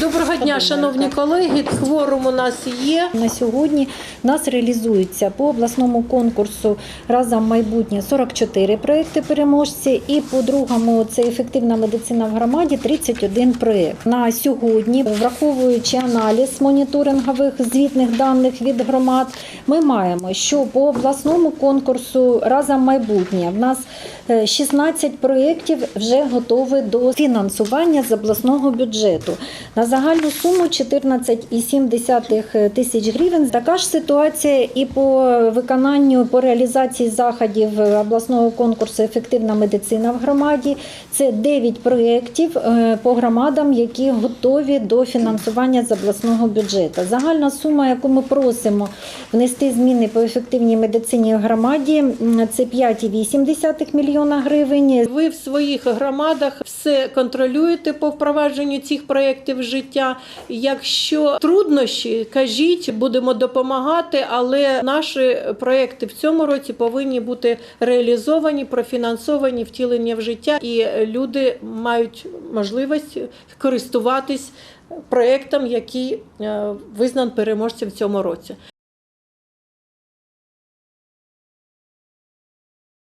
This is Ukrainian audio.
Доброго дня, шановні колеги. Кворум у нас є. На сьогодні в нас реалізується по обласному конкурсу разом майбутнє 44 проекти переможці, і по другому це ефективна медицина в громаді 31 проект. На сьогодні, враховуючи аналіз моніторингових звітних даних від громад, ми маємо, що по обласному конкурсу разом майбутнє в нас е, 16 проєктів вже готові до фінансування з обласного бюджету. На загальну суму 14,7 тисяч гривень. Така ж ситуація і по виконанню по реалізації заходів обласного конкурсу Ефективна медицина в громаді. Це 9 проєктів е, по громадам, які готові до фінансування з обласного бюджету. Загальна сума, яку ми просимо внести зміни по ефективній медицині в громаді, це 5,8 мільйона гривень. Ви в своїх громадах все контролюєте по впровадженню цих проєктів життя. Якщо труднощі, кажіть, будемо допомагати, але наші проекти в цьому році повинні бути реалізовані, профінансовані, втілені в життя, і люди мають можливість користуватись проєктом, який е, визнан переможцем в цьому році.